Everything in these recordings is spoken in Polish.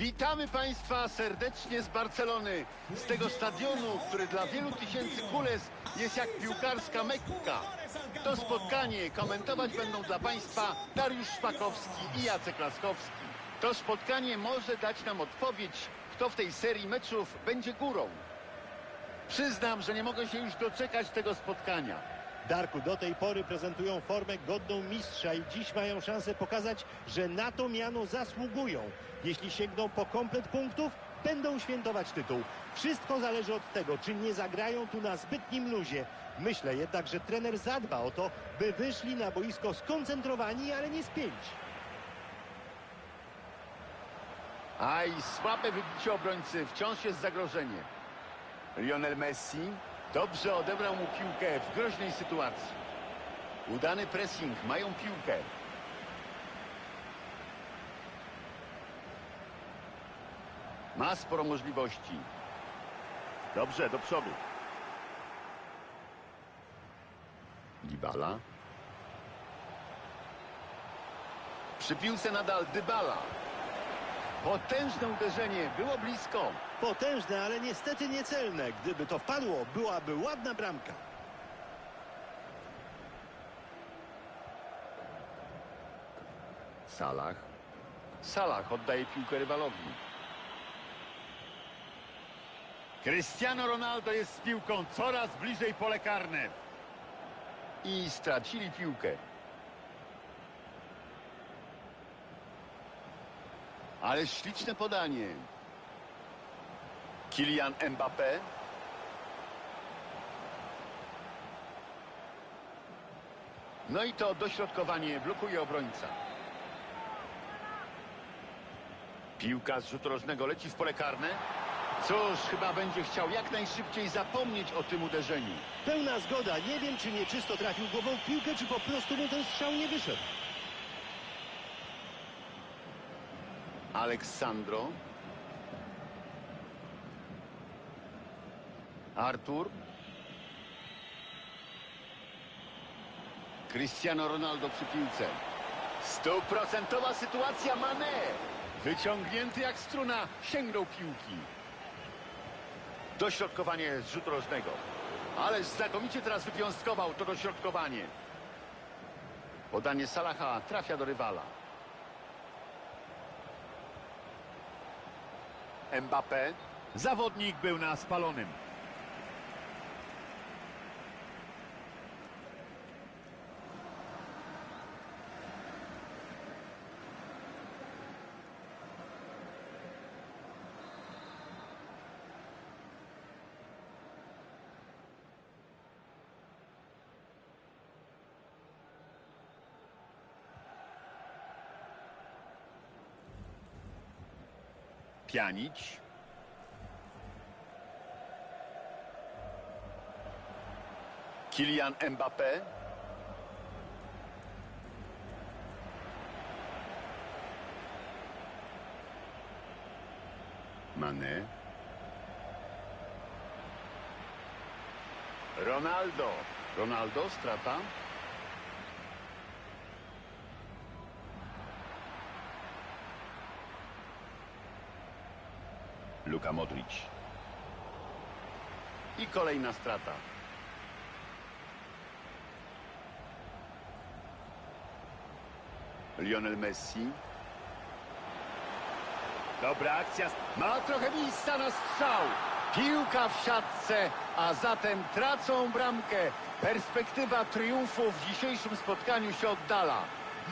Witamy Państwa serdecznie z Barcelony, z tego stadionu, który dla wielu tysięcy kules jest jak piłkarska Mekka. To spotkanie komentować będą dla Państwa Dariusz Szpakowski i Jacek Laskowski. To spotkanie może dać nam odpowiedź, kto w tej serii meczów będzie górą. Przyznam, że nie mogę się już doczekać tego spotkania. Darku, do tej pory prezentują formę godną mistrza i dziś mają szansę pokazać, że na to miano zasługują. Jeśli sięgną po komplet punktów, będą świętować tytuł. Wszystko zależy od tego, czy nie zagrają tu na zbytnim luzie. Myślę jednak, że trener zadba o to, by wyszli na boisko skoncentrowani, ale nie spięci. Aj, słabe wybicie obrońcy, wciąż jest zagrożenie. Lionel Messi dobrze odebrał mu piłkę w groźnej sytuacji. Udany pressing, mają piłkę. Ma sporo możliwości. Dobrze, do przodu. Dybala. Przy piłce nadal Dybala. Potężne uderzenie, było blisko. Potężne, ale niestety niecelne. Gdyby to wpadło, byłaby ładna bramka. Salah. Salah oddaje piłkę rywalowi. Cristiano Ronaldo jest z piłką coraz bliżej pole karne. I stracili piłkę. Ale śliczne podanie. Kylian Mbappé. No i to dośrodkowanie blokuje obrońca. Piłka z rzutu rożnego leci w pole karne. Cóż, chyba będzie chciał jak najszybciej zapomnieć o tym uderzeniu. Pełna zgoda. Nie wiem, czy nieczysto trafił głową w piłkę, czy po prostu mu ten strzał nie wyszedł. Aleksandro. Artur. Cristiano Ronaldo przy piłce. Stuprocentowa sytuacja Mane. Wyciągnięty jak struna, sięgnął piłki. Dośrodkowanie z rzutu rożnego. Ależ znakomicie teraz wypiąstkował to dośrodkowanie. Podanie Salaha trafia do rywala. Mbappé. Zawodnik był na spalonym. Pianić. Kylian Mbappé. Mane. Ronaldo. Ronaldo, strata. Luka. I kolejna strata. Lionel Messi. Dobra akcja. Ma trochę miejsca na strzał. Piłka w siatce, a zatem tracą bramkę. Perspektywa triumfu w dzisiejszym spotkaniu się oddala.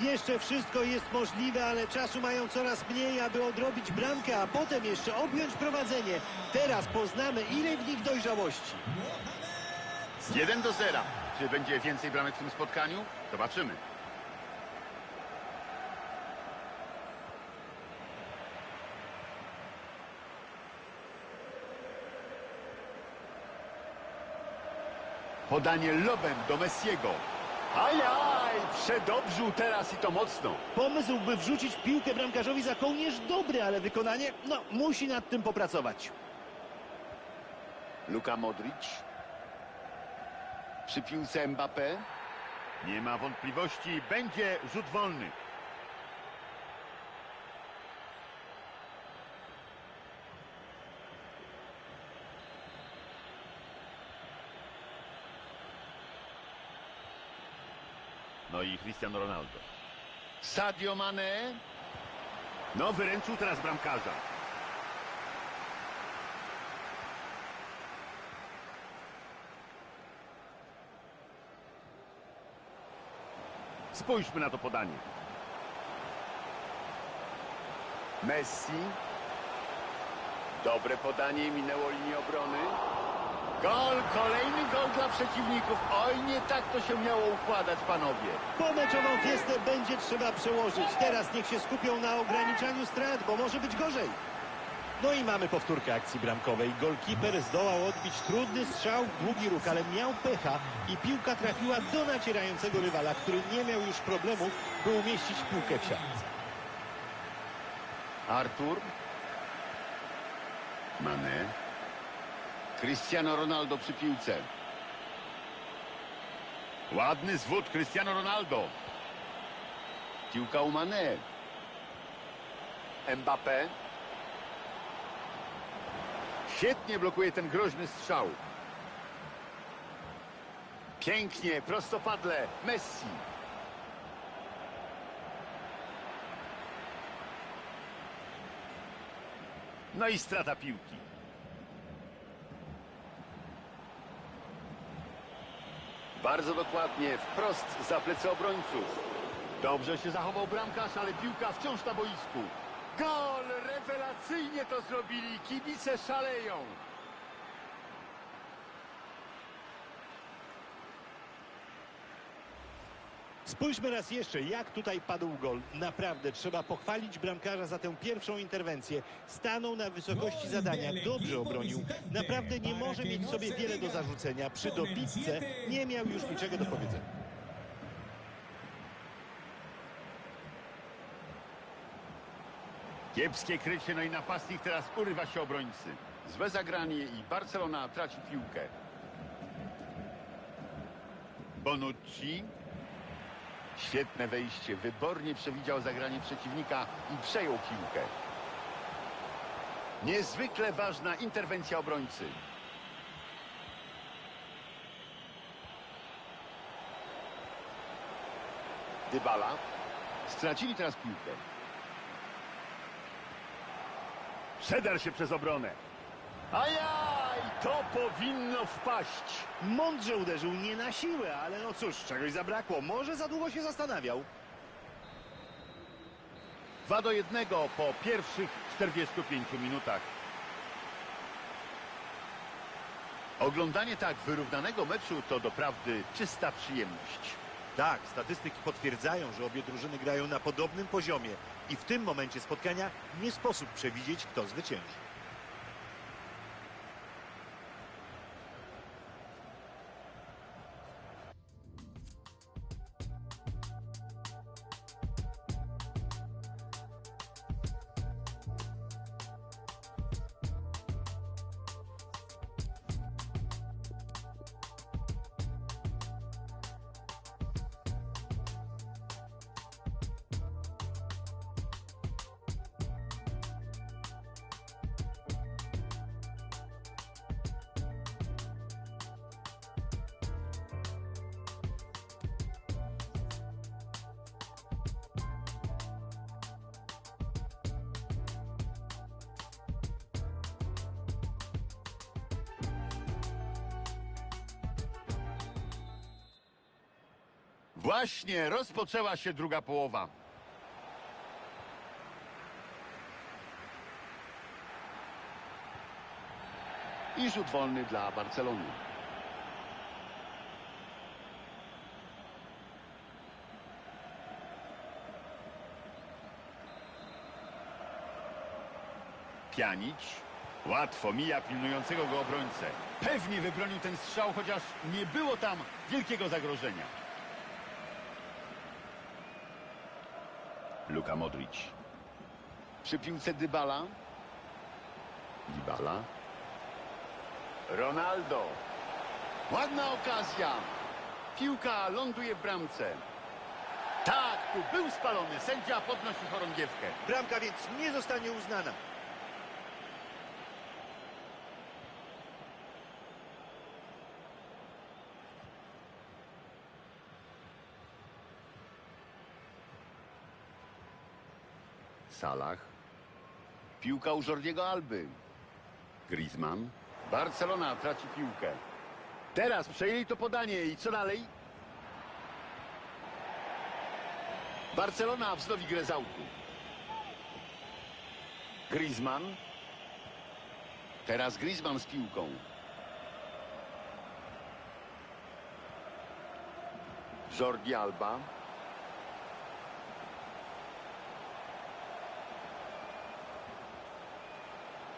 Jeszcze wszystko jest możliwe, ale czasu mają coraz mniej, aby odrobić bramkę, a potem jeszcze objąć prowadzenie. Teraz poznamy, ile w nich dojrzałości. 1 do 0. Czy będzie więcej bramek w tym spotkaniu? Zobaczymy. Podanie lobem do Messiego. Ajaj, przedobrzył teraz i to mocno. Pomysł, by wrzucić piłkę bramkarzowi za kołnierz dobry, ale wykonanie, no, musi nad tym popracować. Luka Modric. Przy piłce Mbappé. Nie ma wątpliwości, będzie rzut wolny. No i Cristiano Ronaldo. Sadio Mane. No, wyręczył teraz bramkarza. Spójrzmy na to podanie. Messi. Dobre podanie, minęło linię obrony. Gol, kolejny gol dla przeciwników. Oj, nie tak to się miało układać, panowie. Pomeczową fiestę będzie trzeba przełożyć. Teraz niech się skupią na ograniczaniu strat, bo może być gorzej. No i mamy powtórkę akcji bramkowej. Golkiper zdołał odbić trudny strzał długi róg, ale miał pecha i piłka trafiła do nacierającego rywala, który nie miał już problemu, by umieścić piłkę w siatce. Artur. Mane. Cristiano Ronaldo przy piłce. Ładny zwód Cristiano Ronaldo. Piłka u Mane. Mbappé. Świetnie blokuje ten groźny strzał. Pięknie, prostopadle. Messi. No i strata piłki. Bardzo dokładnie, wprost za plecy obrońców. Dobrze się zachował bramkarz, ale piłka wciąż na boisku. Gol! Rewelacyjnie to zrobili. Kibice szaleją. Spójrzmy raz jeszcze, jak tutaj padł gol. Naprawdę trzeba pochwalić bramkarza za tę pierwszą interwencję. Stanął na wysokości zadania, dobrze obronił. Naprawdę nie może mieć sobie wiele do zarzucenia. Przy dobitce nie miał już niczego do powiedzenia. Kiepskie krycie, no i napastnik teraz urywa się obrońcy. Złe zagranie i Barcelona traci piłkę. Bonucci. Świetne wejście. Wybornie przewidział zagranie przeciwnika i przejął piłkę. Niezwykle ważna interwencja obrońcy. Dybala. Stracili teraz piłkę. Przedarł się przez obronę. Ajaj! To powinno wpaść. Mądrze uderzył, nie na siłę, ale no cóż, czegoś zabrakło. Może za długo się zastanawiał. 2 do 1 po pierwszych 45 minutach. Oglądanie tak wyrównanego meczu to doprawdy czysta przyjemność. Tak, statystyki potwierdzają, że obie drużyny grają na podobnym poziomie i w tym momencie spotkania nie sposób przewidzieć, kto zwycięży. Właśnie rozpoczęła się druga połowa. I rzut wolny dla Barcelony. Pjanić. Łatwo mija pilnującego go obrońcę. Pewnie wybronił ten strzał, chociaż nie było tam wielkiego zagrożenia. Luka Modric. Przy piłce Dybala. Dybala. Ronaldo. Ładna okazja. Piłka ląduje w bramce. Tak, tu był spalony. Sędzia podnosi chorągiewkę. Bramka więc nie zostanie uznana. Salah. Piłka u Jordiego Alby. Griezmann. Barcelona traci piłkę. Teraz przejęli to podanie i co dalej? Barcelona wznowi grę z autu. Griezmann. Teraz Griezmann z piłką. Jordi Alba.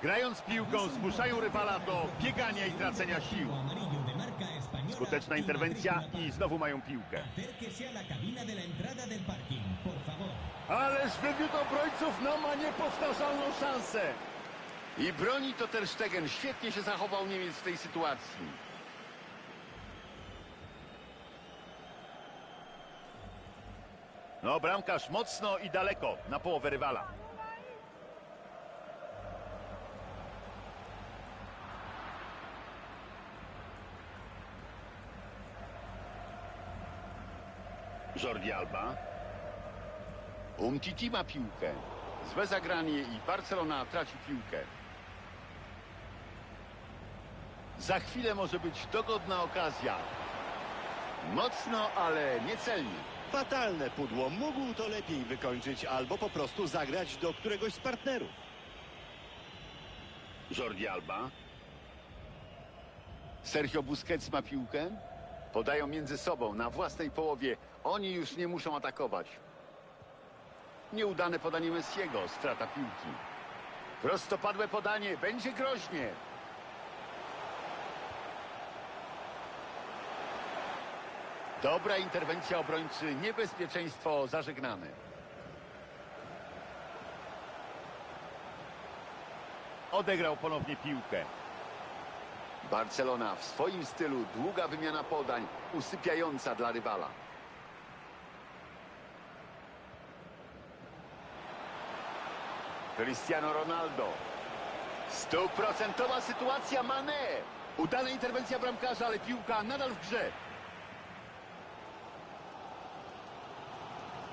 Grając piłką zmuszają rywala do biegania i tracenia sił. Skuteczna interwencja i znowu mają piłkę. Ależ wywiódł obrońców, no ma niepowtarzalną szansę. I broni to Ter Stegen. Świetnie się zachował Niemiec w tej sytuacji. No, bramkarz mocno i daleko na połowę rywala. Jordi Alba. Umtiti ma piłkę. Złe zagranie i Barcelona traci piłkę. Za chwilę może być dogodna okazja. Mocno, ale niecelnie. Fatalne pudło. Mógł to lepiej wykończyć albo po prostu zagrać do któregoś z partnerów. Jordi Alba. Sergio Busquets ma piłkę. Podają między sobą na własnej połowie. Oni już nie muszą atakować. Nieudane podanie Messiego. Strata piłki. Prostopadłe podanie. Będzie groźnie. Dobra interwencja obrońcy. Niebezpieczeństwo zażegnane. Odegrał ponownie piłkę. Barcelona w swoim stylu. Długa wymiana podań. Usypiająca dla rywala. Cristiano Ronaldo. Stuprocentowa sytuacja Mané. Udana interwencja bramkarza, ale piłka nadal w grze.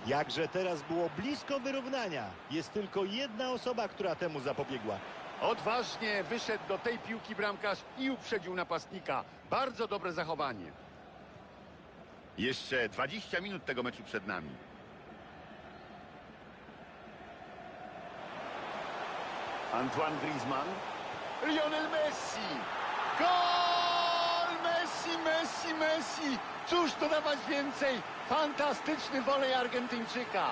Jakże teraz było blisko wyrównania. Jest tylko jedna osoba, która temu zapobiegła. Odważnie wyszedł do tej piłki bramkarz i uprzedził napastnika. Bardzo dobre zachowanie. Jeszcze 20 minut tego meczu przed nami. Antoine Griezmann. Lionel Messi. Gol! Messi, Messi, Messi. Cóż dodawać więcej? Fantastyczny wolej Argentyńczyka.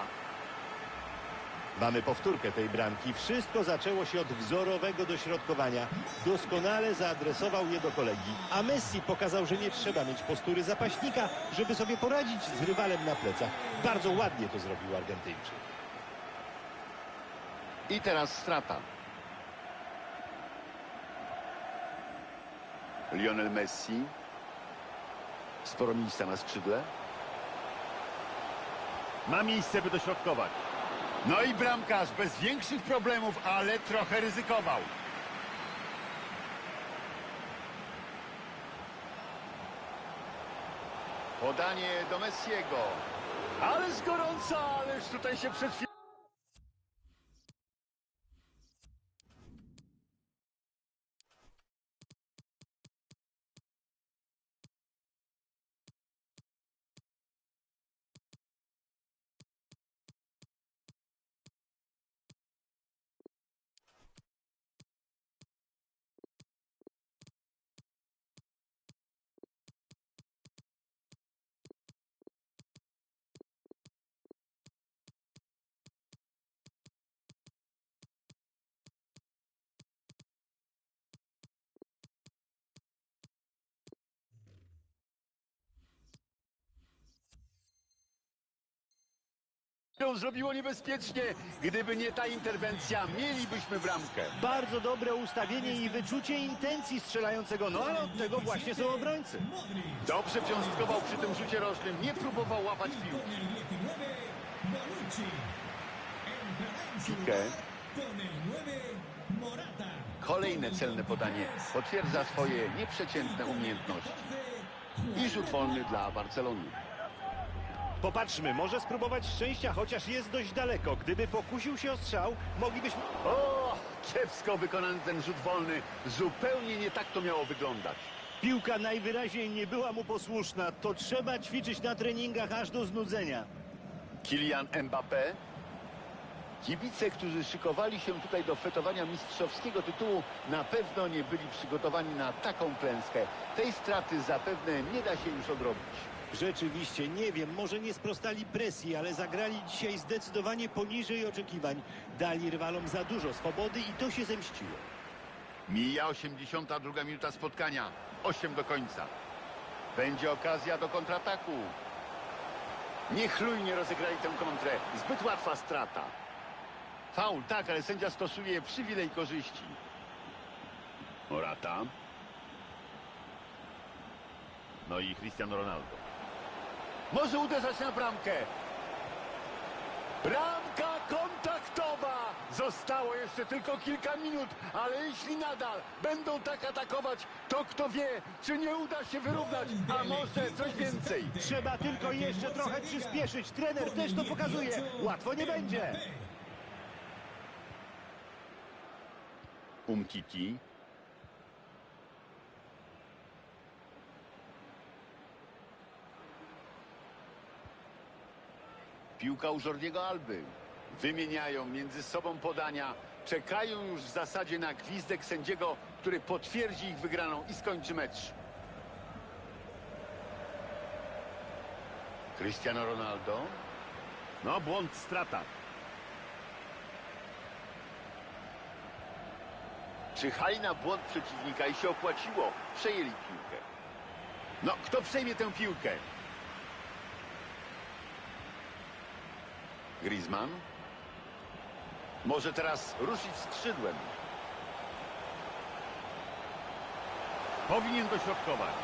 Mamy powtórkę tej bramki. Wszystko zaczęło się od wzorowego dośrodkowania. Doskonale zaadresował je do kolegi. A Messi pokazał, że nie trzeba mieć postury zapaśnika, żeby sobie poradzić z rywalem na plecach. Bardzo ładnie to zrobił Argentyńczyk. I teraz strata. Lionel Messi. Sporo miejsca na skrzydle. Ma miejsce, by dośrodkować. No i bramkarz bez większych problemów, ale trochę ryzykował. Podanie do Messiego. Ależ gorąco, ależ tutaj się przed chwilą... zrobiło niebezpiecznie. Gdyby nie ta interwencja, mielibyśmy bramkę. Bardzo dobre ustawienie i wyczucie intencji strzelającego. No ale od tego właśnie są obrońcy. Dobrze wiązkował przy tym rzucie rożnym, nie próbował łapać piłki. El 19, Bonucci. Entrará en su Piqué. lugar con el 9, Morata. Kolejne celne podanie potwierdza swoje nieprzeciętne umiejętności. I rzut wolny dla Barcelony. Popatrzmy, może spróbować szczęścia, chociaż jest dość daleko. Gdyby pokusił się o strzał, moglibyśmy... O, kiepsko wykonany ten rzut wolny. Zupełnie nie tak to miało wyglądać. Piłka najwyraźniej nie była mu posłuszna. To trzeba ćwiczyć na treningach aż do znudzenia. Kylian Mbappé. Kibice, którzy szykowali się tutaj do fetowania mistrzowskiego tytułu, na pewno nie byli przygotowani na taką klęskę. Tej straty zapewne nie da się już odrobić. Rzeczywiście, nie wiem, może nie sprostali presji, ale zagrali dzisiaj zdecydowanie poniżej oczekiwań. Dali rywalom za dużo swobody i to się zemściło. Mija 82 minuta spotkania. 8 do końca. Będzie okazja do kontrataku. Niechlujnie rozegrali tę kontrę. Zbyt łatwa strata. Faul, tak, ale sędzia stosuje przywilej korzyści. Morata. No i Cristiano Ronaldo. Może uderzać na bramkę. Bramka kontaktowa! Zostało jeszcze tylko kilka minut, ale jeśli nadal będą tak atakować, to kto wie, czy nie uda się wyrównać, a może coś więcej. Trzeba tylko jeszcze trochę przyspieszyć. Trener też to pokazuje. Łatwo nie będzie. Umtiti. Piłka u Jordiego Alby. Wymieniają między sobą podania. Czekają już w zasadzie na gwizdek sędziego, który potwierdzi ich wygraną i skończy mecz. Cristiano Ronaldo. No, błąd, strata. Czyhali na błąd przeciwnika i się opłaciło. Przejęli piłkę. No, kto przejmie tę piłkę? Griezmann. Może teraz ruszyć skrzydłem. Powinien dośrodkować.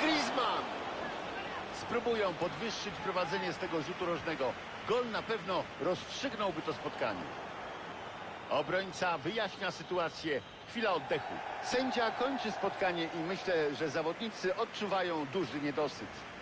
Griezmann! Spróbują podwyższyć prowadzenie z tego rzutu rożnego. Gol na pewno rozstrzygnąłby to spotkanie. Obrońca wyjaśnia sytuację. Chwila oddechu. Sędzia kończy spotkanie i myślę, że zawodnicy odczuwają duży niedosyt.